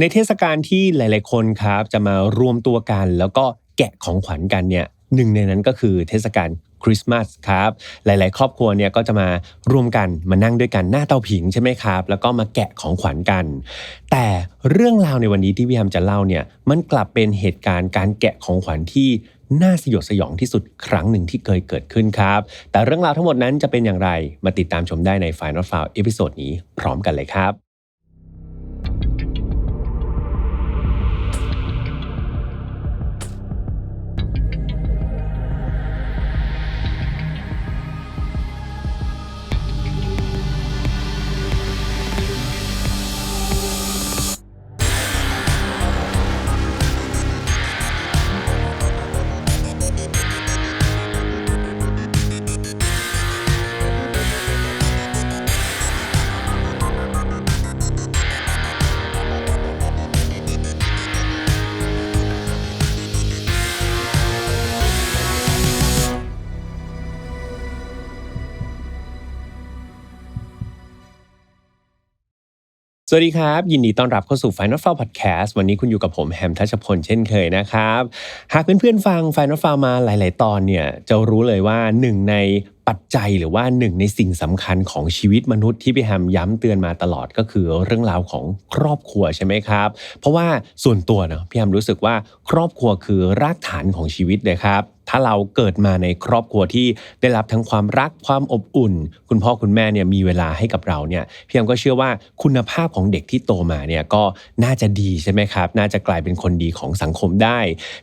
ในเทศกาลที่หลาย ๆ คนครับจะมารวมตัวกัน แล้วก็แกะของขวัญกันเนี่ยหนึ่งในนั้นก็คือเทศกาลคริสต์มาสครับหลาย ๆ ครอบครัวเนี่ยก็จะมารวมกันมานั่งด้วยกันหน้าเตาผิงใช่ไหมครับ แล้วก็มาแกะของขวัญกัน แต่เรื่องราวในวันนี้ที่พี่แฮมจะเล่าเนี่ยมันกลับเป็นเหตุการณ์การแกะของขวัญที่น่าสยดสยองที่สุดครั้งหนึ่งที่เคยเกิดขึ้นครับ แต่เรื่องราวทั้งหมดนั้นจะเป็นอย่างไรมาติดตามชมได้ใน Final f i l e เอพิโซดนี้พร้อมกันเลยครับ สวัสดีครับ ยินดีต้อนรับเข้าสู่ Final f i l e Podcast วันนี้คุณอยู่กับผมแฮมทัชพลเช่นเคยนะครับ หากเพื่อนๆฟัง Final f i l e มาหลาย ๆ ตอนเนี่ยจะรู้เลยว่าหนึ่งใน ปัจจัยหรือว่าหนึ่งในสิ่งสำคัญของชีวิตมนุษย์ที่พี่แฮมย้ำเตือนมาตลอดก็คือเรื่องราวของครอบครัวใช่ไหมครับ เพราะว่าส่วนตัวเนาะพี่แฮมรู้สึกว่าครอบครัวคือรากฐานของชีวิตเลยครับถ้าเราเกิดมาในครอบครัวที่ได้รับทั้งความรักความอบอุ่น คุณพ่อคุณแม่เนี่ยมีเวลาให้กับเราเนี่ยพี่แอมก็เชื่อว่าคุณภาพของเด็กที่โตมาเนี่ยก็น่าจะดีใช่ไหมครับ น่าจะกลายเป็นคนดีของสังคมได้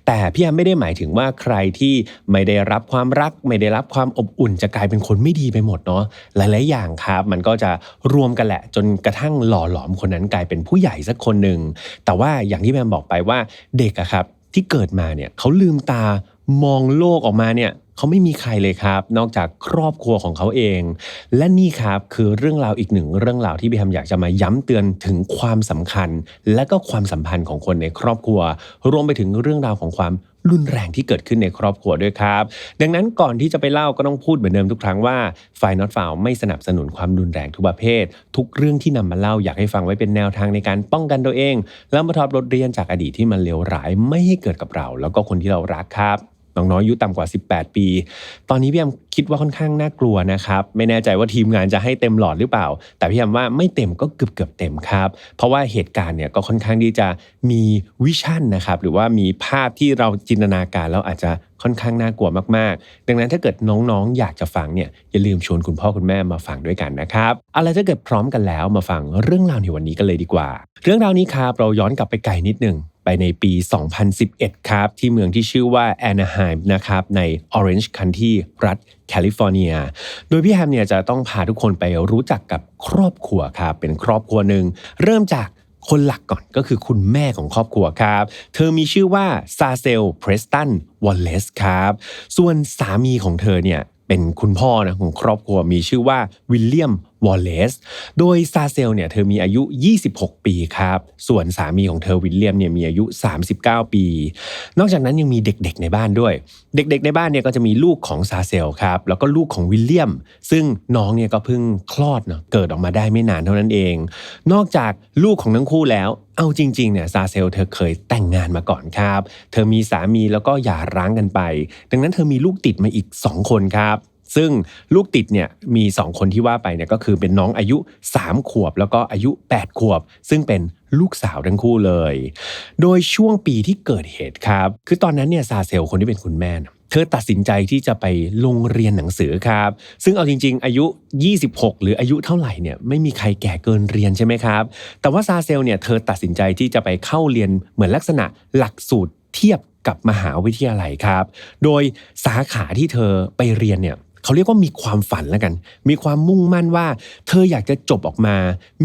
แต่พี่แอมไม่ได้หมายถึงว่าใครที่ไม่ได้รับความรัก ไม่ได้รับความอบอุ่นจะกกลายเป็นคนไม่ดีไปหมดเนาะหลายๆอย่างครับ มันก็จะรวมกันแหละ จนกระทั่งหล่อหลอมคนนั้นกลายเป็นผู้ใหญ่สักคนหนึ่งแต่ว่าอย่างที่แอมบอกไปว่าเด็กอะครับที่เกิดมาเนี่ยเขาลืมตามองโลกออกมาเนี่ยเขาไม่มีใครเลยครับ นอกจากครอบครัวของเขาเอง และนี่ครับคือเรื่องราวอีกหนึ่งเรื่องราวที่พี่แฮมอยากจะมาย้ำเตือนถึงความสำคัญ และก็ความสัมพันธ์ของคนในครอบครัว รวมไปถึงเรื่องราวของความ รุนแรงที่เกิดขึ้นในครอบครัวด้วยครับ ดังนั้นก่อนที่จะไปเล่าก็ต้องพูดเหมือนเดิมทุกครั้งว่าไฟนอตฟาวไม่สนับสนุนความรุนแรงทุกประเภท ทุกเรื่องที่นำมาเล่าอยากให้ฟังไว้เป็นแนวทางในการป้องกันตัวเอง แล้วมาทอดบทเรียนจากอดีตที่มันเลวร้ายไม่ให้เกิดกับเรา แล้วก็คนที่เรารักครับ น้องๆอายุต่ำกว่า 18 ปี ตอนนี้พี่แอมคิดว่าค่อนข้างน่ากลัวนะครับไม่แน่ใจว่าทีมงานจะให้เต็มหลอดหรือเปล่า แต่พี่แอมว่าไม่เต็มก็เกือบเกือบเต็มครับ เพราะว่าเหตุการณ์เนี่ยก็ค่อนข้างที่จะมีวิชั่นนะครับหรือว่ามีภาพที่เราจินตนาการแล้วอาจจะค่อนข้างน่ากลัวมากๆ ดังนั้นถ้าเกิดน้องๆ อยากจะฟังเนี่ยอย่าลืมชวนคุณพ่อคุณแม่มาฟังด้วยกันนะครับอะไรถ้าเกิดพร้อมกันแล้วมาฟังเรื่องราวในวันนี้กันเลยดีกว่า เรื่องราวนี้ครับเราย้อนกลับไปไกลนิดนึง ไปในปี 2011 ครับ ที่เมืองที่ชื่อว่าแอนนาไฮม์นะครับใน Orange County รัฐแคลิฟอร์เนีย โดยพี่แฮมเนี่ยจะต้องพาทุกคนไปรู้จักกับครอบครัวครับเป็นครอบครัวหนึ่งเริ่มจากคนหลักก่อนก็คือคุณแม่ของครอบครัวครับ เธอมีชื่อว่าซาเซล เพรสตัน วอลเลสครับ ส่วนสามีของเธอเนี่ยเป็นคุณพ่อนะของครอบครัวมีชื่อว่าวิลเลียม วอลเลซโดยซาเซลเนี่ยเธอมีอายุ 26 ปีครับ ส่วนสามีของเธอวิลเลียมเนี่ยมีอายุ 39 ปี นอกจากนั้นยังมีเด็กๆในบ้านด้วย เด็กๆในบ้านเนี่ยก็จะมีลูกของซาเซลครับ แล้วก็ลูกของวิลเลียม ซึ่งน้องเนี่ยก็เพิ่งคลอดเนาะเกิดออกมาได้ไม่นานเท่านั้นเอง นอกจากลูกของทั้งคู่แล้วเอาจริงๆเนี่ยซาเซลเธอเคยแต่งงานมาก่อนครับ เธอมีสามีแล้วก็หย่าร้างกันไป ดังนั้นเธอมีลูกติดมาอีก 2 คนครับ ซึ่งลูกติดเนี่ยมี 2 คนที่ว่าไปเนี่ยก็คือเป็นน้องอายุ 3 ขวบ แล้วก็อายุ 8 ขวบ ซึ่งเป็นลูกสาวทั้งคู่เลย โดยช่วงปีที่เกิดเหตุครับ คือตอนนั้นเนี่ยซาเซลคนที่เป็นคุณแม่เธอตัดสินใจที่จะไปลงเรียนหนังสือครับ ซึ่งเอาจริง ๆ อายุ 26 หรืออายุเท่าไหร่เนี่ยไม่มีใครแก่เกินเรียนใช่ไหมครับ แต่ว่าซาเซลเนี่ยเธอตัดสินใจที่จะไปเข้าเรียนเหมือนลักษณะหลักสูตรเทียบกับมหาวิทยาลัยครับ โดยสาขาที่เธอไปเรียนเนี่ย เขาเรียกว่ามีความฝันแล้วกัน มีความมุ่งมั่นว่า เธออยากจะจบออกมา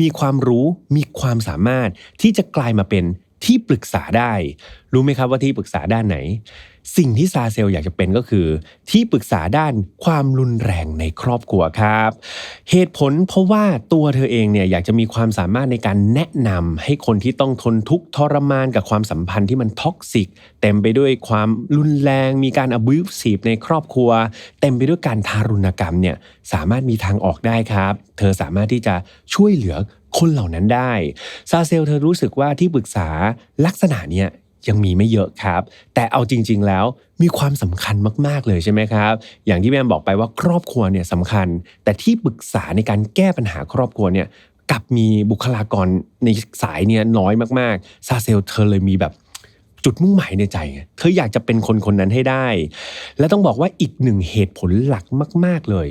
มีความรู้ มีความสามารถที่จะกลายมาเป็นที่ปรึกษาได้ รู้ไหมครับว่าที่ปรึกษาด้านไหน สิ่งที่ซาเซลอยากจะเป็นก็คือ ที่ปรึกษาด้านความรุนแรงในครอบครัวครับ เหตุผลเพราะว่าตัวเธอเองเนี่ยอยากจะมีความสามารถในการแนะนำให้คนที่ต้องทนทุกข์ทรมานกับความสัมพันธ์ที่มันท็อกซิกเต็มไปด้วยความรุนแรง มีการ abusive ในครอบครัว เต็มไปด้วยการทารุณกรรมเนี่ยสามารถมีทางออกได้ครับ เธอสามารถที่จะช่วยเหลือคนเหล่านั้นได้ ซาเซลเธอรู้สึกว่าที่ปรึกษาลักษณะเนี้ย ยังมีไม่เยอะครับ แต่เอาจริง ๆ แล้วมีความสำคัญมากๆเลยใช่ไหมครับ อย่างที่แม่บอกไปว่าครอบครัวเนี่ยสำคัญ แต่ที่ปรึกษาในการแก้ปัญหาครอบครัวเนี่ยกลับมีบุคลากรในสายเนี่ยน้อยมากๆซาเซลเธอเลยมีแบบจุดมุ่งหมายในใจเธออยากจะเป็นคนคนนั้นให้ได้ และต้องบอกว่าอีกหนึ่งเหตุผลหลักมาก ๆเลย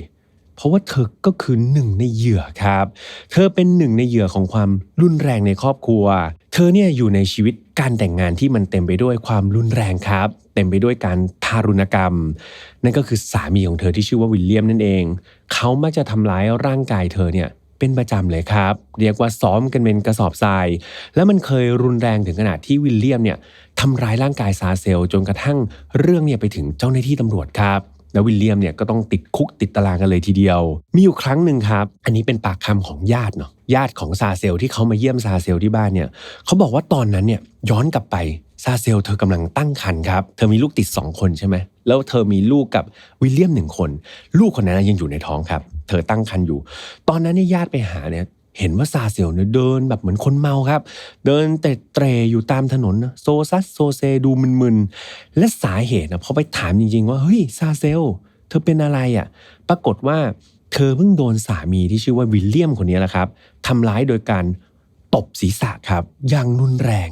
เพราะว่าเธอก็คือหนึ่งในเหยื่อครับ เธอเป็นหนึ่งในเหยื่อของความรุนแรงในครอบครัว เธอเนี่ยอยู่ในชีวิตการแต่งงานที่มันเต็มไปด้วยความรุนแรงครับ เต็มไปด้วยการทารุณกรรม นั่นก็คือสามีของเธอที่ชื่อว่าวิลเลียมนั่นเอง เขามักจะทำร้ายร่างกายเธอเนี่ยเป็นประจำเลยครับ เรียกว่าซ้อมกันเป็นกระสอบทราย แล้วมันเคยรุนแรงถึงขนาดที่วิลเลียมเนี่ยทำร้ายร่างกายซาเซล จนกระทั่งเรื่องเนี่ยไปถึงเจ้าหน้าที่ตำรวจครับ แล้ววิลเลียมเนี่ยก็ต้องติดคุกติดตารางกันเลยทีเดียว มีอยู่ครั้งหนึ่งครับ อันนี้เป็นปากคำของญาติเนาะญาติของซาเซลที่เขามาเยี่ยมซาเซลที่บ้านเนี่ยเขาบอกว่าตอนนั้นเนี่ยย้อนกลับไปซาเซลเธอกำลังตั้งครรภ์ครับ เธอมีลูกติด 2 คนใช่ไหม แล้วเธอมีลูกกับวิลเลียมหนึ่งคน ลูกคนนั้นยังอยู่ในท้องครับ เธอตั้งครรภ์อยู่ ตอนนั้นเนี่ยญาติไปหาเนี่ย เห็นว่าซาเซลเนี่ยเดินแบบเหมือนคนเมาครับ เดินเตะเตรอยู่ตามถนนโซซัสโซเซดูมึนๆ และสาเหตุนะพอไปถามจริงๆ ว่าเฮ้ยซาเซล เธอเป็นอะไรอะ่ะ ปรากฏว่าเธอเพิ่งโดนสามีที่ชื่อว่าวิลเลียมคนนี้แหละครับทำร้ายโดยการตบศีรษะครับ อย่างรุนแรง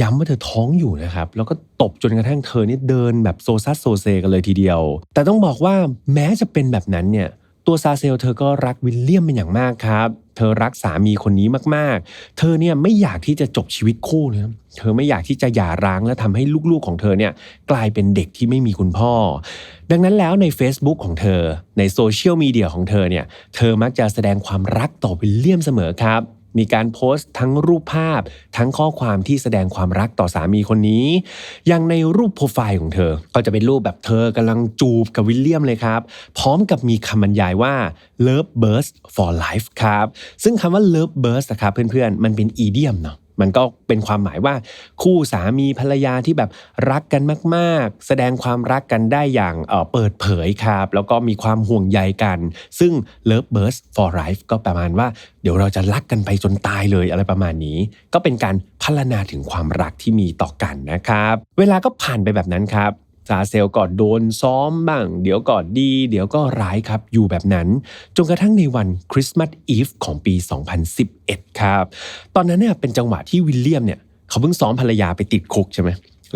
ย้ำว่าเธอท้องอยู่นะครับ แล้วก็ตบจนกระทั่งเธอนี่เดินแบบโซซัสโซเซกันเลยทีเดียว แต่ต้องบอกว่าแม้จะเป็นแบบนั้นเนี่ย ตัวซาเซลเธอก็รักวิลเลียมเป็นอย่างมากครับ เธอรักสามีคนนี้มากๆ เธอเนี่ยไม่อยากที่จะจบชีวิตคู่เลยเธอไม่อยากที่จะหย่าร้างและทำให้ลูกๆของเธอเนี่ยกลายเป็นเด็กที่ไม่มีคุณพ่อ ดังนั้นแล้วใน Facebook ของเธอในโซเชียลมีเดียของเธอเนี่ยเธอมักจะแสดงความรักต่อวิลเลียมเสมอครับ มีการโพสต์ทั้งรูปภาพ ทั้งข้อความที่แสดงความรักต่อสามีคนนี้ อย่างในรูปโปรไฟล์ของเธอ ก็จะเป็นรูปแบบเธอกำลังจูบกับวิลเลียมเลยครับ พร้อมกับมีคำบรรยายว่า love burst for life ครับ ซึ่งคำว่า love burst นะครับเพื่อนๆ มันเป็นอีเดียมเนาะ มันก็เป็นความหมายว่า คู่สามีภรรยาที่แบบรักกันมาก ๆ แสดงความรักกันได้อย่างเอ่อเปิดเผยครับ แล้วก็มีความห่วงใยกัน ซึ่ง love burst for life ก็ประมาณว่า เดี๋ยวเราจะรักกันไปจนตายเลยอะไรประมาณนี้ ก็เป็นการพัฒนาถึงความรักที่มีต่อกันนะครับ เวลาก็ผ่านไปแบบนั้นครับ ซาเซลก็โดนซ้อมบ้าง เดี๋ยวก็ดี เดี๋ยวก็ร้ายครับ อยู่แบบนั้น จนกระทั่งในวันคริสต์มาสอีฟของปี 2011 ครับ ตอนนั้นเนี่ยเป็นจังหวะที่วิลเลียมเนี่ยเขาเพิ่งซ้อมภรรยาไปติดคุกใช่ไหม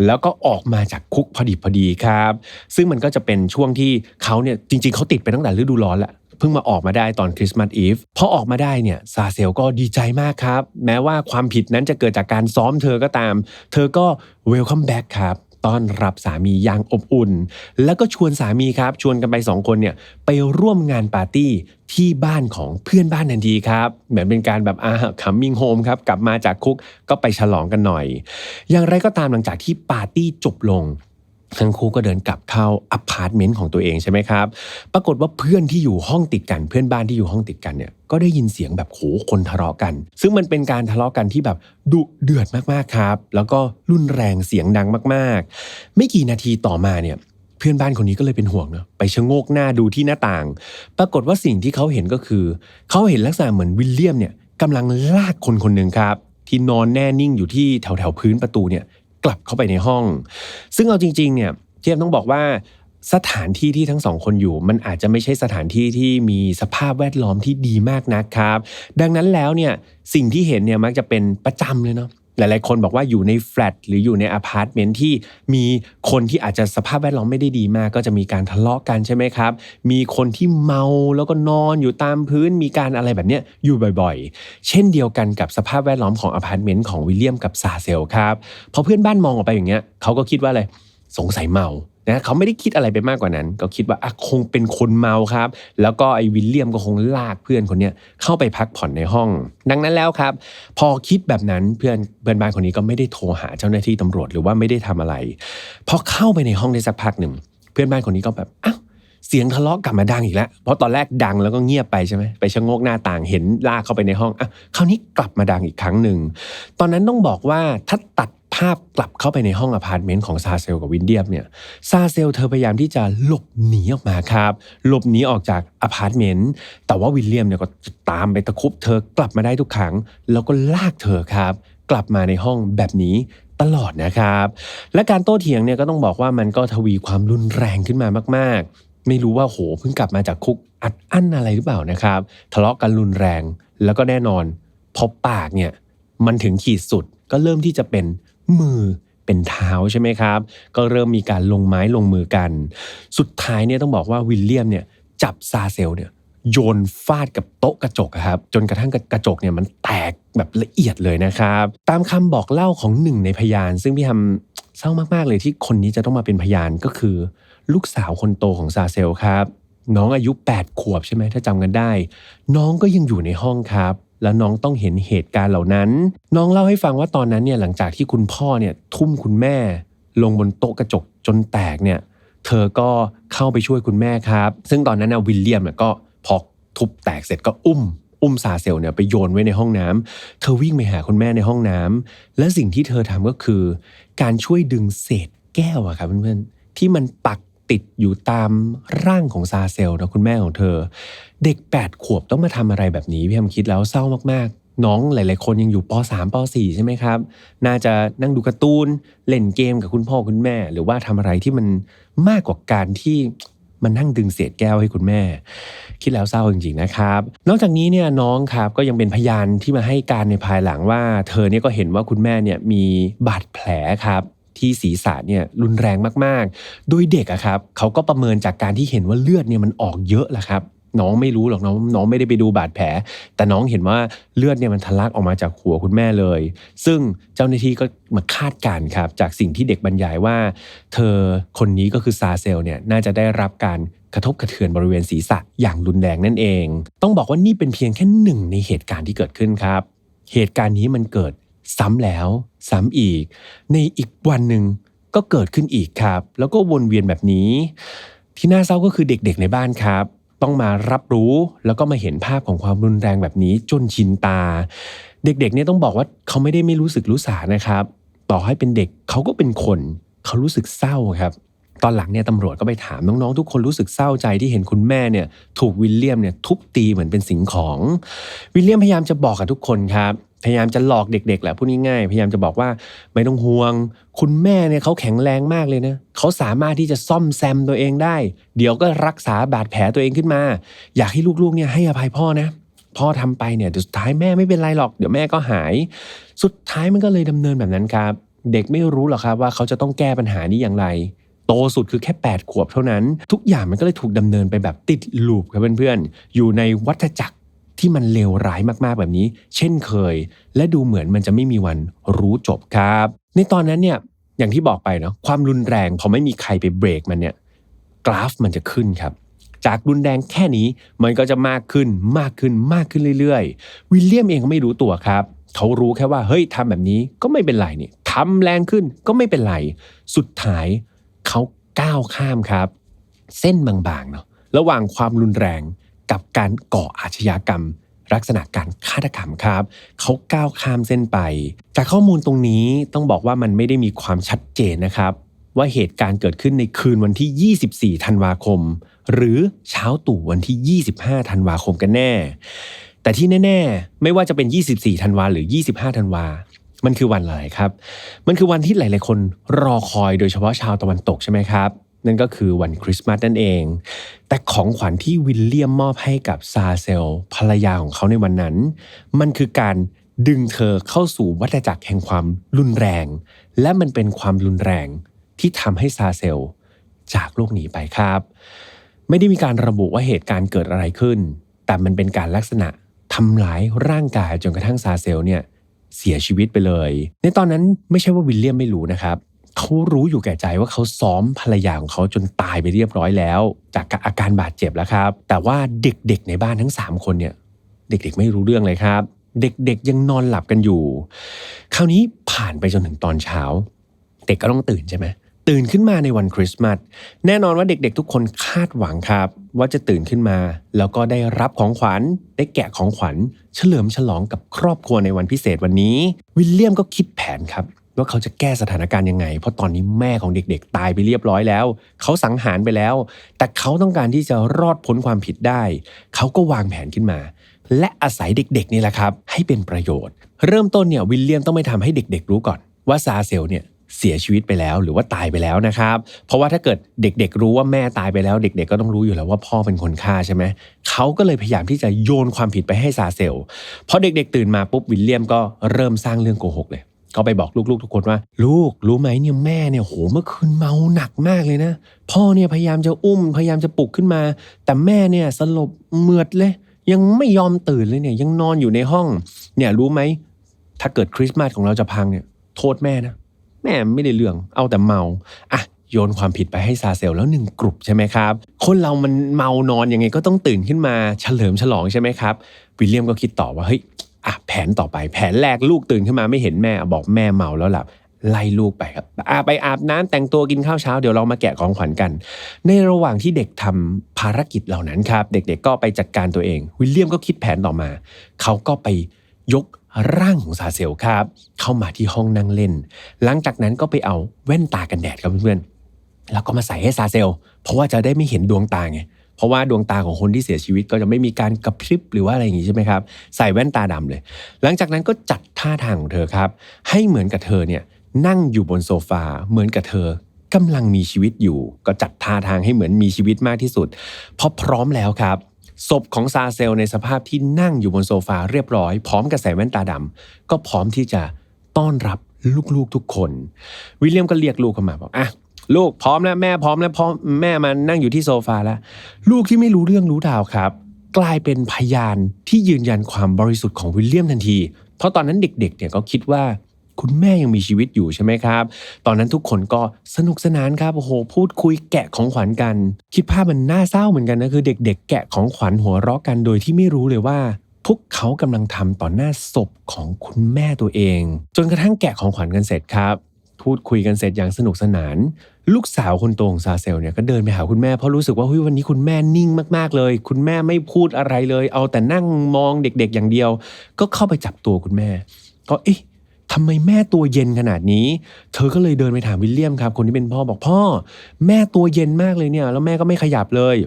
แล้วก็ออกมาจากคุกพอดีพอดีครับ ซึ่งมันก็จะเป็นช่วงที่เขาเนี่ยจริง ๆเขาติดไปตั้งแต่ฤดูร้อนแหละเพิ่งมาออกมาได้ตอนคริสต์มาสอีฟพอออกมาได้เนี่ยซาเซลก็ดีใจมากครับ แม้ว่าความผิดนั้นจะเกิดจากการซ้อมเธอก็ตาม เธอก็เวลคัมแบ็กครับ ต้อนรับสามีอย่างอบอุ่น แล้วก็ชวนสามีครับ ชวนกันไปสองคนเนี่ยไปร่วมงานปาร์ตี้ที่บ้านของเพื่อนบ้านทันทีครับ เหมือนเป็นการแบบอ่าคัมมิ่งโฮมครับ กลับมาจากคุกก็ไปฉลองกันหน่อย อย่างไรก็ตามหลังจากที่ปาร์ตี้จบลง ทั้งคู่ก็เดินกลับเข้าอพาร์ตเมนต์ของตัวเองใช่ไหมครับ ปรากฏว่าเพื่อนที่อยู่ห้องติดกัน เพื่อนบ้านที่อยู่ห้องติดกันเนี่ย ก็ได้ยินเสียงแบบโหคนทะเลาะกัน ซึ่งมันเป็นการทะเลาะกันที่แบบดุเดือดมากๆครับ แล้วก็รุนแรงเสียงดังมากๆ ไม่กี่นาทีต่อมาเนี่ย เพื่อนบ้านคนนี้ก็เลยเป็นห่วงเนาะ ไปชะโงกหน้าดูที่หน้าต่าง ปรากฏว่าสิ่งที่เขาเห็นก็คือ เขาเห็นลักษณะเหมือนวิลเลียมเนี่ยกำลังลากคนคนหนึ่งครับที่นอนแน่นิ่งอยู่ที่แถวแถวพื้นประตูเนี่ย กลับเข้าไปในห้อง ซึ่งเอาจริง ๆ เนี่ยเทียมต้องบอกว่าสถานที่ที่ทั้งสองคนอยู่ มันอาจจะไม่ใช่สถานที่ที่มีสภาพแวดล้อมที่ดีมากนักครับ ดังนั้นแล้วเนี่ยสิ่งที่เห็นเนี่ยมักจะเป็นประจำเลยเนาะ หลาย ๆ คนบอกว่าอยู่ในแฟลตหรืออยู่ในอพาร์ตเมนต์ที่มีคนที่อาจจะสภาพแวดล้อมไม่ได้ดีมาก ก็จะมีการทะเลาะกันใช่ไหมครับ มีคนที่เมาแล้วก็นอนอยู่ตามพื้นมีการอะไรแบบเนี้ยอยู่บ่อย ๆ เช่นเดียวกันกับสภาพแวดล้อมของอพาร์ตเมนต์ของวิลเลียมกับซาเซลครับพอเพื่อนบ้านมองออกไปอย่างเงี้ยเขาก็คิดว่าอะไรสงสัยเมา นะเขาไม่ได้คิดอะไรไปมากกว่านั้นก็คิดว่าคงเป็นคนเมาครับ แล้วก็ไอ้วิลเลียมก็คงลากเพื่อนคนเนี้ยเข้าไปพักผ่อนในห้อง ดังนั้นแล้วครับ พอคิดแบบนั้นเพื่อนเพื่อนบ้านคนนี้ก็ไม่ได้โทรหาเจ้าหน้าที่ตำรวจหรือว่าไม่ได้ทำอะไรพอเข้าไปในห้องได้สักพักหนึ่งเพื่อนบ้านคนนี้ก็แบบอ้าวเสียงทะเลาะกลับมาดังอีกแล้ว เพราะตอนแรกดังแล้วก็เงียบไปใช่ไหมไปชะโงกหน้าต่างเห็นลากเข้าไปในห้องอะคราวนี้กลับมาดังอีกครั้งหนึ่ง ตอนนั้นต้องบอกว่าถ้าตัด ภาพกลับเข้าไปในห้องอพาร์ตเมนต์ของซาเซลกับวินเดียมเนี่ยซาเซลเธอพยายามที่จะหลบหนีออกมาครับ หลบหนีออกจากอพาร์ตเมนต์แต่ว่าวิลเลียมเนี่ยก็ตามไปตะคุบเธอกลับมาได้ทุกครั้ง แล้วก็ลากเธอครับ กลับมาในห้องแบบนี้ตลอดนะครับ และการโต้เถียงเนี่ยก็ต้องบอกว่ามันก็ทวีความรุนแรงขึ้นมามาก ๆ ไม่รู้ว่าโหเพิ่งกลับมาจากคุกอัดอั้นอะไรหรือเปล่านะครับ ทะเลาะกันรุนแรงแล้วก็แน่นอนพอปากเนี่ยมันถึงขีดสุดก็เริ่มที่จะเป็น มือเป็นเท้าใช่ไหมครับ ก็เริ่มมีการลงไม้ลงมือกัน สุดท้ายเนี่ยต้องบอกว่าวิลเลียมเนี่ยจับซาเซลเนี่ยโยนฟาดกับโต๊ะกระจกครับ จนกระทั่งกระจกเนี่ยมันแตกแบบละเอียดเลยนะครับ ตามคำบอกเล่าของหนึ่งในพยาน ซึ่งพี่ทำเศร้ามากๆเลยที่คนนี้จะต้องมาเป็นพยานก็คือ ลูกสาวคนโตของซาเซลครับ น้องอายุ 8 ขวบใช่ไหมถ้าจำกันได้ น้องก็ยังอยู่ในห้องครับ แล้วน้องต้องเห็นเหตุการณ์เหล่านั้น น้องเล่าให้ฟังว่าตอนนั้นเนี่ยหลังจากที่คุณพ่อเนี่ยทุ่มคุณแม่ ลงบนโต๊ะกระจกจนแตกเนี่ยเธอก็เข้าไปช่วยคุณแม่ครับ ซึ่งตอนนั้นนะวิลเลียมเนี่ยก็พอทุบแตกเสร็จก็อุ้ม อุ้มซาเซลเนี่ยไปโยนไว้ในห้องน้ำเธอวิ่งไปหาคุณแม่ในห้องน้ำและสิ่งที่เธอทำก็คือ การช่วยดึงเศษแก้วอะครับเพื่อนๆที่มันปัก ติดอยู่ตามร่างของซาเซลนะคุณแม่ของเธอ เด็ก 8 ขวบต้องมาทำอะไรแบบนี้พี่แอมคิดแล้วเศร้ามากๆ น้องหลาย ๆ คนยังอยู่ป .3 ป .4 ใช่ไหมครับ น่าจะนั่งดูการ์ตูนเล่นเกมกับคุณพ่อคุณแม่ หรือว่าทำอะไรที่มันมากกว่าการที่มันนั่งดึงเศษแก้วให้คุณแม่ คิดแล้วเศร้าจริงๆนะครับ นอกจากนี้เนี่ยน้องครับก็ยังเป็นพยานที่มาให้การในภายหลังว่า เธอเนี่ยก็เห็นว่าคุณแม่เนี่ยมีบาดแผลครับ ที่ศีรษะเนี่ยรุนแรงมากๆ โดยเด็กอะครับเขาก็ประเมินจากการที่เห็นว่าเลือดเนี่ยมันออกเยอะแหละครับน้องไม่รู้หรอกน้องน้องไม่ได้ไปดูบาดแผล แต่น้องเห็นว่าเลือดเนี่ยมันทะลักออกมาจากหัวคุณแม่เลย ซึ่งเจ้าหน้าที่ก็มาคาดการณ์ครับ จากสิ่งที่เด็กบรรยายว่า เธอคนนี้ก็คือซาเซลเนี่ยน่าจะได้รับการกระทบกระเทือนบริเวณศีรษะอย่างรุนแรงนั่นเอง ต้องบอกว่านี่เป็นเพียงแค่หนึ่งในเหตุการณ์ที่เกิดขึ้นครับ เหตุการณ์นี้มันเกิด ซ้ำแล้วซ้ำอีก ในอีกวันหนึ่งก็เกิดขึ้นอีกครับ แล้วก็วนเวียนแบบนี้ ที่น่าเศร้าก็คือเด็กๆในบ้านครับ ต้องมารับรู้แล้วก็มาเห็นภาพของความรุนแรงแบบนี้จนชินตา เด็กๆเนี่ยต้องบอกว่าเขาไม่ได้ไม่รู้สึกรู้สานะครับ ต่อให้เป็นเด็กเขาก็เป็นคน เขารู้สึกเศร้าครับ อนหลังเนี่ยตำรวจก็ไปถามน้องๆ ทุกคนรู้สึกเศร้าใจที่เห็นคุณแม่เนี่ยถูกวิลเลียมเนี่ยทุบตีเหมือนเป็นสิ่งของ วิลเลียมพยายามจะบอกกับทุกคนครับพยายามจะหลอกเด็กๆแหละพูดง่ายๆพยายามจะบอกว่าไม่ต้องห่วง คุณแม่เนี่ยเขาแข็งแรงมากเลยนะเขาสามารถที่จะซ่อมแซมตัวเองได้ เดี๋ยวก็รักษาบาดแผลตัวเองขึ้นมา อยากให้ลูกๆเนี่ยให้อภัยพ่อนะพ่อทำไปเนี่ยเดี๋ยวสุดท้ายแม่ไม่เป็นไรหรอกเดี๋ยวแม่ก็หาย สุดท้ายมันก็เลยดำเนินแบบนั้นครับ เด็กไม่รู้หรอกครับว่าเขาจะต้องแก้ปัญหานี้อย่างไร โตสุดคือแค่ 8 ขวบเท่านั้น ทุกอย่างมันก็เลยถูกดำเนินไปแบบติดลูปครับเพื่อนๆ อยู่ในวัฏจักรที่มันเลวร้ายมากๆแบบนี้ เช่นเคย และดูเหมือนมันจะไม่มีวันรู้จบครับ ในตอนนั้นเนี่ยอย่างที่บอกไปเนาะความรุนแรงพอไม่มีใครไปเบรกมันเนี่ยกราฟมันจะขึ้นครับ จากรุนแรงแค่นี้มันก็จะมากขึ้นมากขึ้นมากขึ้นเรื่อยๆ วิลเลียมเองก็ไม่รู้ตัวครับ เขารู้แค่ว่าเฮ้ยทำแบบนี้ก็ไม่เป็นไรนี่ทำแรงขึ้นก็ไม่เป็นไร สุดท้าย เขาก้าวข้ามครับ เส้นบางๆเนาะระหว่างความรุนแรงกับการก่ออาชญากรรม ลักษณะการฆาตกรรมครับเขาก้าวข้ามเส้นไป จากข้อมูลตรงนี้ต้องบอกว่ามันไม่ได้มีความชัดเจนนะครับ ว่าเหตุการณ์เกิดขึ้นในคืนวันที่ 24 ธันวาคม หรือเช้าตู่วันที่ 25 ธันวาคมกันแน่ แต่ที่แน่ ๆ ไม่ว่าจะเป็น 24 ธันวาหรือ 25 ธันวา มันคือวันอะไรครับ มันคือวันที่หลาย ๆ คนรอคอยโดยเฉพาะชาวตะวันตกใช่ไหมครับ นั่นก็คือวันคริสต์มาสนั่นเอง แต่ของขวัญที่วิลเลียมมอบให้กับซาเซลภรรยาของเขาในวันนั้น มันคือการดึงเธอเข้าสู่วัฏจักรแห่งความรุนแรง และมันเป็นความรุนแรงที่ทำให้ซาเซลจากโลกนี้ไปครับ ไม่ได้มีการระบุว่าเหตุการณ์เกิดอะไรขึ้น แต่มันเป็นการลักษณะทำร้ายร่างกายจนกระทั่งซาเซลเนี่ย เสียชีวิตไปเลย ในตอนนั้นไม่ใช่ว่าวิลเลียมไม่รู้นะครับเขารู้อยู่แก่ใจว่าเขาซ้อมภรรยาของเขาจนตายไปเรียบร้อยแล้ว จากอาการบาดเจ็บแล้วครับ แต่ว่าเด็กๆในบ้านทั้ง 3 คนเนี่ย เด็กๆไม่รู้เรื่องเลยครับ เด็กๆยังนอนหลับกันอยู่ คราวนี้ผ่านไปจนถึงตอนเช้า เด็กก็ต้องตื่นใช่ไหม ตื่นขึ้นมาในวันคริสต์มาสแน่นอนว่าเด็กๆ ทุกคนคาดหวังครับ ว่าจะตื่นขึ้นมา แล้วก็ได้รับของขวัญ ได้แกะของขวัญ เฉลิมฉลองกับครอบครัวในวันพิเศษวันนี้ วิลเลียมก็คิดแผนครับ ว่าเขาจะแก้สถานการณ์ยังไง เพราะตอนนี้แม่ของเด็กๆ ตายไปเรียบร้อยแล้ว เขาสังหารไปแล้ว แต่เขาต้องการที่จะรอดพ้นความผิดได้ เขาก็วางแผนขึ้นมาและอาศัยเด็กๆนี่แหละครับ ให้เป็นประโยชน์ เริ่มต้นเนี่ยวิลเลียมต้องไม่ทำให้เด็กๆรู้ก่อน ว่าซาเซลเนี่ย เสียชีวิตไปแล้วหรือว่าตายไปแล้วนะครับ เพราะว่าถ้าเกิดเด็กๆ รู้ว่าแม่ตายไปแล้ว เด็กๆ ก็ต้องรู้อยู่แล้วว่าพ่อเป็นคนฆ่าใช่ไหมเขาก็เลยพยายามที่จะโยนความผิดไปให้ซาเซลพอเด็กๆ ตื่นมาปุ๊บวิลเลียมก็เริ่มสร้างเรื่องโกหกเลย ก็ไปบอกลูกๆ ทุกคนว่า ลูกรู้ไหมเนี่ยแม่เนี่ยโหเมื่อคืนเมาหนักมากเลยนะ พ่อเนี่ยพยายามจะอุ้มพยายามจะปลุกขึ้นมา แต่แม่เนี่ยสลบเมือดเลย ยังไม่ยอมตื่นเลยเนี่ยยังนอนอยู่ในห้อง เนี่ยรู้ไหมถ้าเกิดคริสต์มาสของเราจะพังเนี่ยโทษแม่นะ แม่ไม่ได้เรื่องเอาแต่เมาอะโยนความผิดไปให้ซาเซลแล้วหนึ่งกลุ่มใช่ไหมครับ คนเรามันเมานอนยังไงก็ต้องตื่นขึ้นมาเฉลิมฉลองใช่ไหมครับวิลเลียมก็คิดต่อว่าเฮ้ยอะแผนต่อไปแผนแรกลูกตื่นขึ้นมาไม่เห็นแม่บอกแม่เมาแล้วหลับไล่ลูกไปครับอาไปอาบน้ำแต่งตัวกินข้าวเช้าเดี๋ยวเรามาแกะของขวัญกัน ในระหว่างที่เด็กทำภารกิจเหล่านั้นครับ เด็กๆก็ไปจัดการตัวเอง วิลเลียมก็คิดแผนต่อมา เขาก็ไปยก ร่างของซาเซลครับ เข้ามาที่ห้องนั่งเล่น หลังจากนั้นก็ไปเอาแว่นตากันแดดครับเพื่อนๆแล้วก็มาใส่ให้ซาเซล เพราะว่าจะได้ไม่เห็นดวงตาไงเพราะว่าดวงตาของคนที่เสียชีวิตก็จะไม่มีการกระพริบหรือว่าอะไรอย่างงี้ใช่ไหมครับ ใส่แว่นตาดำเลย หลังจากนั้นก็จัดท่าทางของเธอครับ ให้เหมือนกับเธอเนี่ยนั่งอยู่บนโซฟาเหมือนกับเธอกำลังมีชีวิตอยู่ ก็จัดท่าทางให้เหมือนมีชีวิตมากที่สุดพอพร้อมแล้วครับ ศพของซาเซลในสภาพที่นั่งอยู่บนโซฟาเรียบร้อย พร้อมกับใส่แว่นตาดำก็พร้อมที่จะต้อนรับลูกๆทุกคน วิลเลียมก็เรียกลูกเข้ามาบอกอะลูกพร้อมแล้วแม่พร้อมแล้วพร้อมแม่มานั่งอยู่ที่โซฟาแล้ว ลูกที่ไม่รู้เรื่องรู้ราวครับ กลายเป็นพยานที่ยืนยันความบริสุทธิ์ของวิลเลียมทันที เพราะตอนนั้นเด็กๆเนี่ยก็คิดว่า คุณแม่ยังมีชีวิตอยู่ใช่ไหมครับ ตอนนั้นทุกคนก็สนุกสนานครับ โอ้โห พูดคุยแกะของขวัญกัน คิดภาพมันน่าเศร้าเหมือนกันนะ คือเด็กๆ แกะของขวัญหัวเราะกันโดยที่ไม่รู้เลยว่า พวกเขากำลังทำต่อหน้าศพของคุณแม่ตัวเอง จนกระทั่งแกะของขวัญกันเสร็จครับ พูดคุยกันเสร็จอย่างสนุกสนาน ลูกสาวคนโตของซาเซลเนี่ยก็เดินไปหาคุณแม่เพราะรู้สึกว่าเฮ้ยวันนี้คุณแม่นิ่งมากๆเลย คุณแม่ไม่พูดอะไรเลย เอาแต่นั่งมองเด็ก ๆ อย่างเดียว ก็เข้าไปจับตัวคุณแม่ก็เอ๊ะ ทำไมแม่ตัวเย็นขนาดนี้ เธอก็เลยเดินไปถามวิลเลียมครับ คนที่เป็นพ่อบอกพ่อ แม่ตัวเย็นมากเลยเนี่ย แล้วแม่ก็ไม่ขยับเลย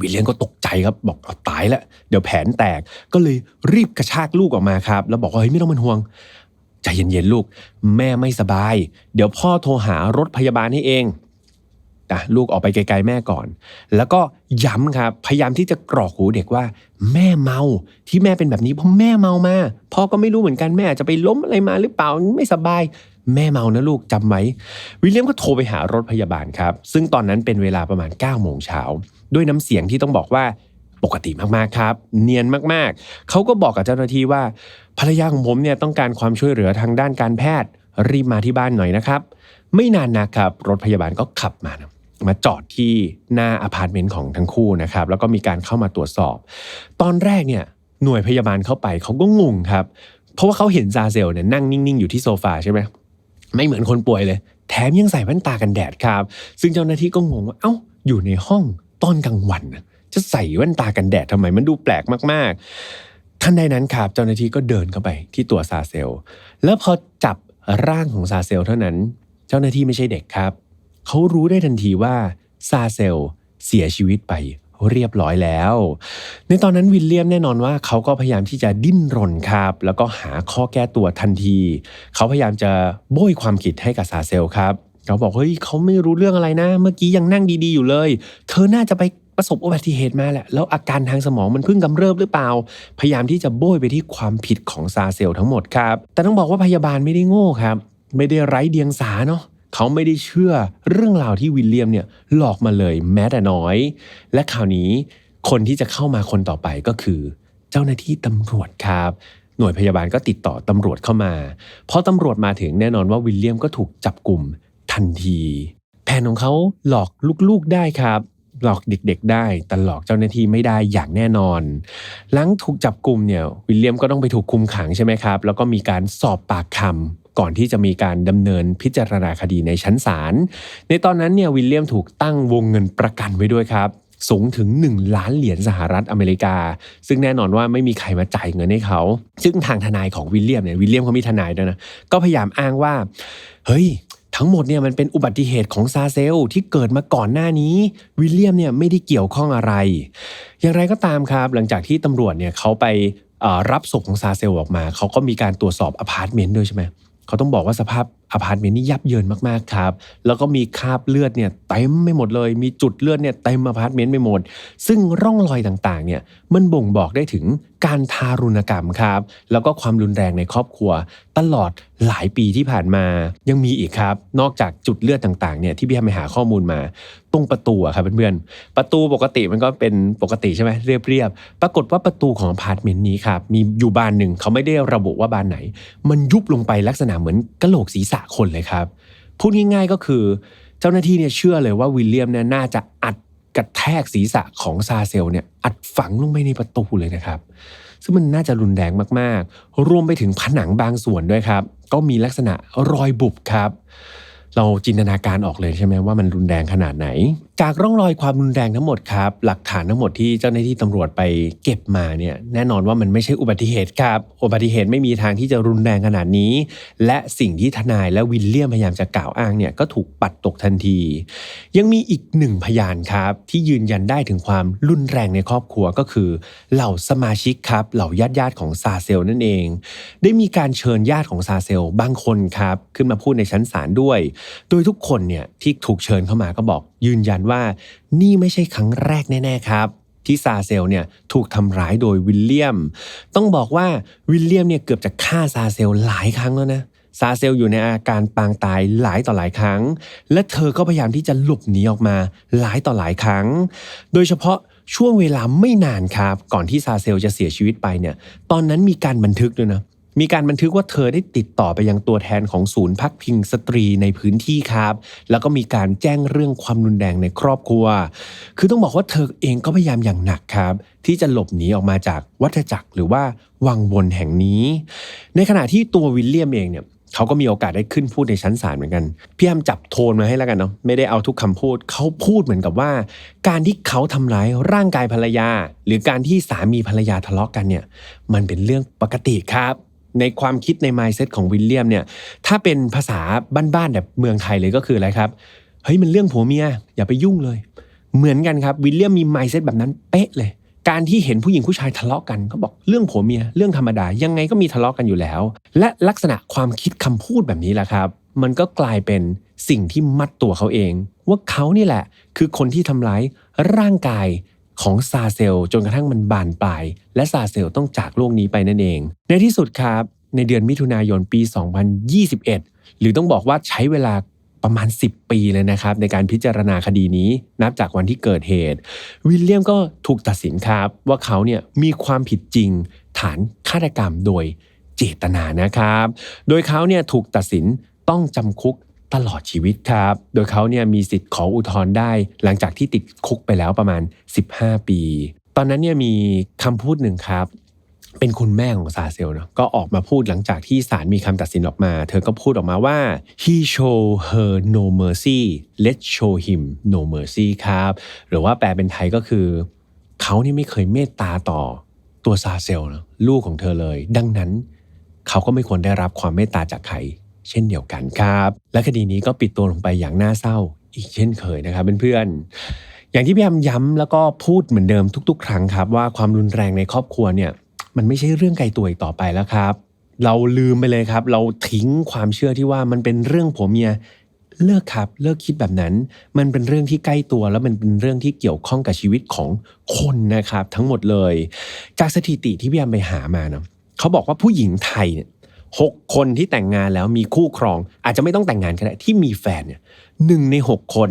วิลเลียมก็ตกใจครับบอกเอาตายแล้วเดี๋ยวแผนแตกก็เลยรีบกระชากลูกออกมาครับ แล้วบอกว่าเฮ้ยไม่ต้องเป็นห่วงใจเย็นๆลูก แม่ไม่สบาย เดี๋ยวพ่อโทรหารถพยาบาลให้เอง อะลูกออกไปไกลๆแม่ก่อน แล้วก็ย้ำครับ พยายามที่จะกรอกหูเด็กว่า แม่เมาที่แม่เป็นแบบนี้เพราะแม่เมามาพ่อก็ไม่รู้เหมือนกันแม่อาจจะไปล้มอะไรมาหรือเปล่าไม่สบาย แม่เมานะลูกจำไว้วิลเลียมก็โทรไปหารถพยาบาลครับซึ่งตอนนั้นเป็นเวลาประมาณ9ก้าโมงเช้าด้วยน้ำเสียงที่ต้องบอกว่าปกติมากๆครับ เนียนมากๆ เขาก็บอกกับเจ้าหน้าที่ว่าภรรยาของผมเนี่ยต้องการความช่วยเหลือทางด้านการแพทย์ รีบมาที่บ้านหน่อยนะครับ ไม่นานนะครับรถพยาบาลก็ขับมานะ มาจอดที่หน้าอพาร์ตเมนต์ของทั้งคู่นะครับ แล้วก็มีการเข้ามาตรวจสอบ ตอนแรกเนี่ยหน่วยพยาบาลเข้าไปเขาก็งงครับ เพราะว่าเขาเห็นซาเซลเนี่ยนั่งนิ่งๆอยู่ที่โซฟาใช่ไหมไม่เหมือนคนป่วยเลย แถมยังใส่แว่นตากันแดดครับ ซึ่งเจ้าหน้าที่ก็งงว่าเอ้าอยู่ในห้องตอนกลางวันจะใส่แว่นตากันแดดทำไมมันดูแปลกมากๆทันใดนั้นครับเจ้าหน้าที่ก็เดินเข้าไปที่ตัวซาเซล แล้วพอจับร่างของซาเซลเท่านั้น เจ้าหน้าที่ไม่ใช่เด็กครับ เขารู้ได้ทันทีว่าซาเซลเสียชีวิตไปเรียบร้อยแล้ว ในตอนนั้นวิลเลียมแน่นอนว่าเขาก็พยายามที่จะดิ้นรนครับ แล้วก็หาข้อแก้ตัวทันที เขาพยายามจะโบยความผิดให้กับซาเซลครับเขาบอกเฮ้ยเขาไม่รู้เรื่องอะไรนะ เมื่อกี้ยังนั่งดีๆอยู่เลย เธอน่าจะไปประสบอุบัติเหตุมาแหละ แล้วอาการทางสมองมันเพิ่งกำเริบหรือเปล่า พยายามที่จะโบยไปที่ความผิดของซาเซลทั้งหมดครับ แต่ต้องบอกว่าพยาบาลไม่ได้โง่ครับ ไม่ได้ไร้เดียงสาเนาะ เขาไม่ได้เชื่อเรื่องราวที่วิลเลียมเนี่ยหลอกมาเลยแม้แต่น้อย และคราวนี้คนที่จะเข้ามาคนต่อไปก็คือ เจ้าหน้าที่ตำรวจครับ หน่วยพยาบาลก็ติดต่อตำรวจเข้ามาพอตำรวจมาถึงแน่นอนว่าวิลเลียมก็ถูกจับกลุ่มทันที แผนของเขาหลอกลูกๆได้ครับหลอกเด็กๆได้แต่หลอกเจ้าหน้าที่ไม่ได้อย่างแน่นอน หลังถูกจับกลุ่มเนี่ยวิลเลียมก็ต้องไปถูกคุมขังใช่ไหมครับ แล้วก็มีการสอบปากคำ ก่อนที่จะมีการดำเนินพิจารณาคดีในชั้นศาล ในตอนนั้นเนี่ยวิลเลียมถูกตั้งวงเงินประกันไว้ด้วยครับ สูงถึง 1 ล้านเหรียญสหรัฐอเมริกา ซึ่งแน่นอนว่าไม่มีใครมาจ่ายเงินให้เขา ซึ่งทางทนายของวิลเลียมเนี่ยวิลเลียมเขามีทนายด้วยนะ ก็พยายามอ้างว่า เฮ้ยทั้งหมดเนี่ยมันเป็นอุบัติเหตุของซาเซลที่เกิดมาก่อนหน้านี้ วิลเลียมเนี่ยไม่ได้เกี่ยวข้องอะไร อย่างไรก็ตามครับ หลังจากที่ตำรวจเนี่ยเขาไปรับศพของซาเซลออกมา เขาก็มีการตรวจสอบอพาร์ตเมนต์ด้วยใช่ไหม เขาต้องบอกว่าสภาพอพาร์ตเมนต์นี่ยับเยินมากๆครับ แล้วก็มีคราบเลือดเนี่ยเต็มไม่หมดเลย มีจุดเลือดเนี่ยเต็มอพาร์ตเมนต์ไม่หมด ซึ่งร่องรอยต่างๆเนี่ยมันบ่งบอกได้ถึงการทารุณกรรมครับ แล้วก็ความรุนแรงในครอบครัว ตลอดหลายปีที่ผ่านมา ยังมีอีกครับ นอกจากจุดเลือดต่างๆเนี่ยที่พี่ทำไปหาข้อมูลมา ตรงประตูอะครับเพื่อนๆประตูปกติมันก็เป็นปกติใช่ไหมเรียบๆปรากฏว่าประตูของอพาร์ตเมนต์นี้ครับมีอยู่บานหนึ่งเขาไม่ได้ระบุว่าบานไหน มันยุบลงไปลักษณะเหมือนกะโหลกศีรษะคนเลยครับพูดง่ายๆก็คือ เจ้าหน้าที่เนี่ยเชื่อเลยว่าวิลเลียมเนี่ยน่าจะอัดกระแทกศีรษะของซาเซลเนี่ยอัดฝังลงไปในประตูเลยนะครับ ซึ่งมันน่าจะรุนแรงมากๆ รวมไปถึงผนังบางส่วนด้วยครับ ก็มีลักษณะรอยบุบครับ เราจินตนาการออกเลยใช่ไหมว่ามันรุนแรงขนาดไหน จากร่องรอยความรุนแรงทั้งหมดครับ หลักฐานทั้งหมดที่เจ้าหน้าที่ตำรวจไปเก็บมาเนี่ยแน่นอนว่ามันไม่ใช่อุบัติเหตุครับ อุบัติเหตุไม่มีทางที่จะรุนแรงขนาดนี้ และสิ่งที่ทนายและวิลเลียมพยายามจะกล่าวอ้างเนี่ยก็ถูกปัดตกทันที ยังมีอีกหนึ่งพยานครับ ที่ยืนยันได้ถึงความรุนแรงในครอบครัวก็คือ เหล่าสมาชิกครับเหล่าญาติญาติของซาเซลนั่นเอง ได้มีการเชิญญาติของซาเซลบางคนครับขึ้นมาพูดในชั้นศาลด้วย โดยทุกคนเนี่ยที่ถูกเชิญเข้ามาก็บอก ยืนยันว่านี่ไม่ใช่ครั้งแรกแน่ ๆ ครับ ที่ซาเซลเนี่ยถูกทำร้ายโดยวิลเลียม ต้องบอกว่าวิลเลียมเนี่ยเกือบจะฆ่าซาเซลหลายครั้งแล้วนะซาเซลอยู่ในอาการปางตายหลายต่อหลายครั้ง และเธอก็พยายามที่จะหลบหนีออกมาหลายต่อหลายครั้ง โดยเฉพาะช่วงเวลาไม่นานครับ ก่อนที่ซาเซลจะเสียชีวิตไปเนี่ย ตอนนั้นมีการบันทึกด้วยนะ มีการบันทึกว่าเธอได้ติดต่อไปยังตัวแทนของศูนย์พักพิงสตรีในพื้นที่ครับ แล้วก็มีการแจ้งเรื่องความรุนแรงในครอบครัว คือต้องบอกว่าเธอเองก็พยายามอย่างหนักครับ ที่จะหลบหนีออกมาจากวัฏจักรหรือว่าวังวนแห่งนี้ ในขณะที่ตัววิลเลียมเองเนี่ยเขาก็มีโอกาสได้ขึ้นพูดในชั้นศาลเหมือนกัน พี่แอมจับโทนมาให้แล้วกันเนาะไม่ได้เอาทุกคำพูดเขาพูดเหมือนกับว่า การที่เขาทำร้ายร่างกายภรรยา หรือการที่สามีภรรยาทะเลาะกันเนี่ย มันเป็นเรื่องปกติครับ ในความคิดใน mindset ของวิลเลียมเนี่ยถ้าเป็นภาษาบ้านๆแบบเมืองไทยเลยก็คืออะไรครับเฮ้ยมันเรื่องผัวเมียอย่าไปยุ่งเลย เหมือนกันครับวิลเลียมมี mindset แบบนั้นเป๊ะเลย การที่เห็นผู้หญิงผู้ชายทะเลาะกันเขาบอกเรื่องผัวเมียเรื่องธรรมดายังไงก็มีทะเลาะกันอยู่แล้ว และลักษณะความคิดคำพูดแบบนี้แหละครับ มันก็กลายเป็นสิ่งที่มัดตัวเขาเอง ว่าเขานี่แหละ คือคนที่ทำร้ายร่างกาย ของซาเซลจนกระทั่งมันบานปลาย และซาเซลต้องจากโลกนี้ไปนั่นเอง ในที่สุดครับ ในเดือนมิถุนายนปี 2021 หรือต้องบอกว่าใช้เวลาประมาณ 10 ปีเลยนะครับ ในการพิจารณาคดีนี้นับจากวันที่เกิดเหตุ วิลเลียมก็ถูกตัดสินครับ ว่าเขาเนี่ยมีความผิดจริง ฐานฆาตกรรมโดยเจตนานะครับ โดยเขาเนี่ยถูกตัดสินต้องจำคุก ตลอดชีวิตครับ โดยเขาเนี่ยมีสิทธิ์ขออุทธรณ์ได้ หลังจากที่ติดคุกไปแล้วประมาณ 15 ปี ตอนนั้นเนี่ยมีคำพูดหนึ่งครับ เป็นคุณแม่ของซาเซลเนาะก็ออกมาพูดหลังจากที่ศาลมีคำตัดสินออกมา เธอก็พูดออกมาว่า he show her no mercy let's show him no mercy ครับ หรือว่าแปลเป็นไทยก็คือ เขานี่ไม่เคยเมตตาต่อตัวซาเซลนะลูกของเธอเลย ดังนั้น เขาก็ไม่ควรได้รับความเมตตาจากใคร เช่นเดียวกันครับ และคดีนี้ก็ปิดตัวลงไปอย่างน่าเศร้าอีกเช่นเคยนะครับเพื่อนๆอย่างที่พี่ยำย้ำแล้วก็พูดเหมือนเดิมทุก ๆ ครั้งครับ ว่าความรุนแรงในครอบครัวเนี่ยมันไม่ใช่เรื่องไกลตัวอีกต่อไปแล้วครับ เราลืมไปเลยครับ เราทิ้งความเชื่อที่ว่ามันเป็นเรื่องผัวเมียเลิกครับเลิกคิดแบบนั้น มันเป็นเรื่องที่ใกล้ตัว แล้วมันเป็นเรื่องที่เกี่ยวข้องกับชีวิตของคนนะครับ ทั้งหมดเลย จากสถิติที่พี่ยามไปหามาเนาะเขาบอกว่าผู้หญิงไทยเนี่ย หกคนที่แต่งงานแล้วมีคู่ครอง อาจจะไม่ต้องแต่งงานก็ได้ที่มีแฟนเนี่ยหนึ่งในหกคน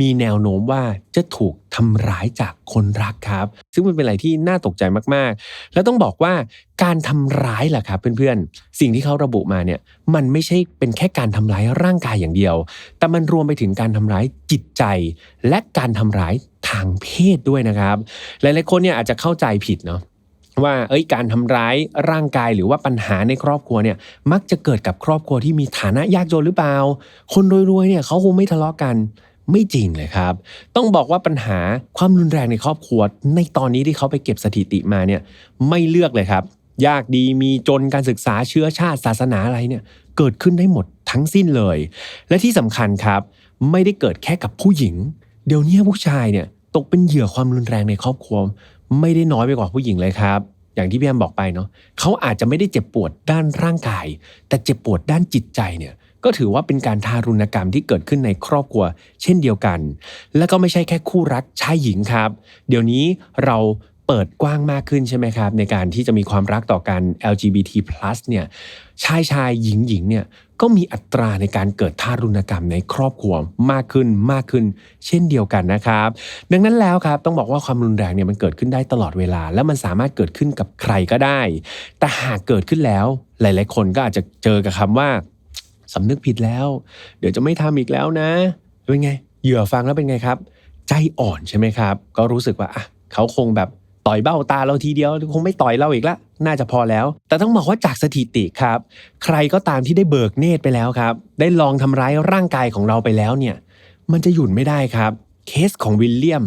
มีแนวโน้มว่าจะถูกทำร้ายจากคนรักครับ ซึ่งมันเป็นอะไรที่น่าตกใจมากๆ แล้วต้องบอกว่าการทำร้ายล่ะครับเพื่อนๆ สิ่งที่เขาระบุมาเนี่ยมันไม่ใช่เป็นแค่การทำร้ายร่างกายอย่างเดียว แต่มันรวมไปถึงการทำร้ายจิตใจ และการทำร้ายทางเพศด้วยนะครับ หลายๆคนเนี่ยอาจจะเข้าใจผิดเนาะ ว่าเอ้ยการทำร้ายร่างกายหรือว่าปัญหาในครอบครัวเนี่ยมักจะเกิดกับครอบครัวที่มีฐานะยากจนหรือเปล่า คนรวยๆเนี่ยเขาคงไม่ทะเลาะกันไม่จริงเลยครับ ต้องบอกว่าปัญหาความรุนแรงในครอบครัว ในตอนนี้ที่เขาไปเก็บสถิติมาเนี่ยไม่เลือกเลยครับ ยากดีมีจนการศึกษาเชื้อชาติศาสนาอะไรเนี่ยเกิดขึ้นได้หมดทั้งสิ้นเลย และที่สำคัญครับ ไม่ได้เกิดแค่กับผู้หญิง เดี๋ยวนี้ผู้ชายเนี่ยตกเป็นเหยื่อความรุนแรงในครอบครัว ไม่ได้น้อยไปกว่าผู้หญิงเลยครับ อย่างที่พี่แอมบอกไปเนาะเขาอาจจะไม่ได้เจ็บปวดด้านร่างกาย แต่เจ็บปวดด้านจิตใจเนี่ยก็ถือว่าเป็นการทารุณกรรมที่เกิดขึ้นในครอบครัว เช่นเดียวกัน และก็ไม่ใช่แค่คู่รักชายหญิงครับ เดี๋ยวนี้เราเปิดกว้างมากขึ้นใช่ไหมครับ ในการที่จะมีความรักต่อกัน LGBT+ เนี่ยชายชายหญิงหญิงเนี่ย ก็มีอัตราในการเกิดทารุณกรรมในครอบครัวมากขึ้นมากขึ้น เช่นเดียวกันนะครับ ดังนั้นแล้วครับต้องบอกว่าความรุนแรงเนี่ยมันเกิดขึ้นได้ตลอดเวลา และมันสามารถเกิดขึ้นกับใครก็ได้ แต่หากเกิดขึ้นแล้ว หลาย ๆ คนก็อาจจะเจอกับคำว่าสำนึกผิดแล้ว เดี๋ยวจะไม่ทำอีกแล้วนะเป็นไงเหยื่อฟังแล้วเป็นไงครับ ใจอ่อนใช่ไหมครับ ก็รู้สึกว่าอะเขาคงแบบ ต่อยเบ้าตาเราทีเดียวคงไม่ต่อยเราอีกละ น่าจะพอแล้ว แต่ต้องบอกว่าจากสถิติครับ ใครก็ตามที่ได้เบิกเนตรไปแล้วครับ ได้ลองทำร้ายร่างกายของเราไปแล้วเนี่ย มันจะหยุดไม่ได้ครับ เคสของวิลเลียม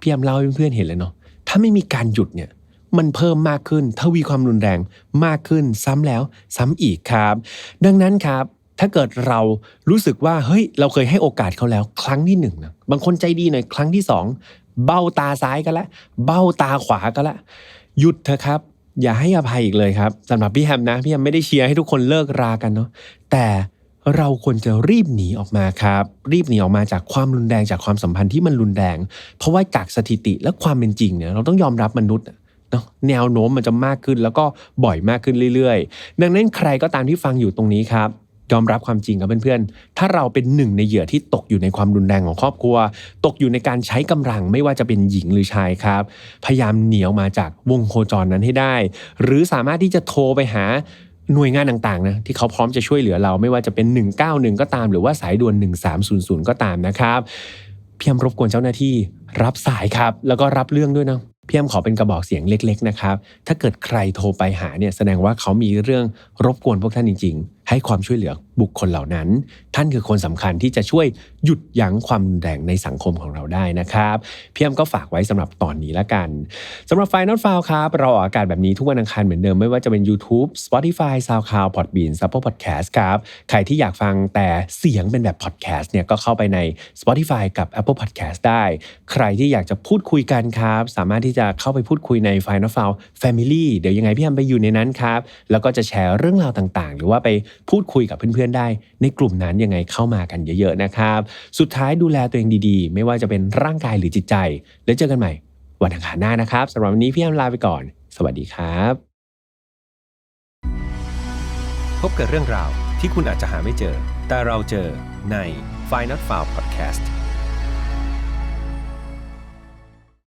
พี่แอมเล่าให้เพื่อนเห็นเลยเนาะถ้าไม่มีการหยุดเนี่ยมันเพิ่มมากขึ้นทวีความรุนแรงมากขึ้นซ้ำแล้วซ้ำอีกครับ ดังนั้นครับ ถ้าเกิดเรารู้สึกว่าเฮ้ยเราเคยให้โอกาสเขาแล้ว ครั้งที่หนึ่งนะบางคนใจดีหน่อยครั้งที่สอง เบ้าตาซ้ายก็แล้วเบ้าตาขวาก็แล้วหยุดเถอะครับ อย่าให้อภัยอีกเลยครับสำหรับพี่แฮมนะพี่แฮมไม่ได้เชียร์ให้ทุกคนเลิกรากันเนาะแต่เราควรจะรีบหนีออกมาครับ รีบหนีออกมาจากความรุนแรงจากความสัมพันธ์ที่มันรุนแรง เพราะว่าจากสถิติและความเป็นจริงเนี่ยเราต้องยอมรับมนุษย์เนาะแนวโน้มมันจะมากขึ้นแล้วก็บ่อยมากขึ้นเรื่อยๆ ดังนั้นใครก็ตามที่ฟังอยู่ตรงนี้ครับ ยอมรับความจริงครับเพื่อนๆ ถ้าเราเป็นหนึ่งในเหยื่อที่ตกอยู่ในความรุนแรงของครอบครัว ตกอยู่ในการใช้กำลังไม่ว่าจะเป็นหญิงหรือชายครับ พยายามหนีออกมาจากวงโคจรนั้นให้ได้ หรือสามารถที่จะโทรไปหาหน่วยงานต่างๆนะที่เขาพร้อมจะช่วยเหลือเราไม่ว่าจะเป็น 191 ก็ตาม หรือว่าสายด่วน 1300 ก็ตามนะครับเพียมรบกวนเจ้าหน้าที่รับสายครับ แล้วก็รับเรื่องด้วยนะพี่แอมขอเป็นกระบอกเสียงเล็ก ๆ นะครับ ถ้าเกิดใครโทรไปหาเนี่ยแสดงว่าเขามีเรื่องรบกวนพวกท่านจริง ให้ความช่วยเหลือบุคคลเหล่านั้น ท่านคือคนสำคัญที่จะช่วยหยุดยั้งความรุนแรงในสังคมของเราได้นะครับพี่แอมก็ฝากไว้สำหรับตอนนี้ละกันสำหรับไฟนอลฟาวครับ เราออกอากาศแบบนี้ทุกวันอังคารเหมือนเดิมไม่ว่าจะเป็น YouTube Spotify SoundCloud Podbean Apple Podcast ครับใครที่อยากฟังแต่เสียงเป็นแบบ podcast เนี่ยก็เข้าไปใน Spotify กับ Apple Podcast ได้ ใครที่อยากจะพูดคุยกันครับ สามารถที่จะเข้าไปพูดคุยใน Final f i l e Family เดี๋ยวยังไงพี่แอมไปอยู่ในนั้นครับ แล้วก็จะแชร์เรื่องราวต่างๆ หรือว่าไปพูดคุยกับเพื่อนๆได้ ในกลุ่มนั้นยังไงเข้ามากันเยอะๆนะครับ สุดท้ายดูแลตัวเองดีๆ ไม่ว่าจะเป็นร่างกายหรือจิตใจ แล้วเจอกันใหม่ วันอังคารหน้านะครับสำหรับวันนี้พี่แอมลาไปก่อน สวัสดีครับ พบกับเรื่องราวที่คุณอาจจะหาไม่เจอ แต่เราเจอใน f i n a l f i l e Podcast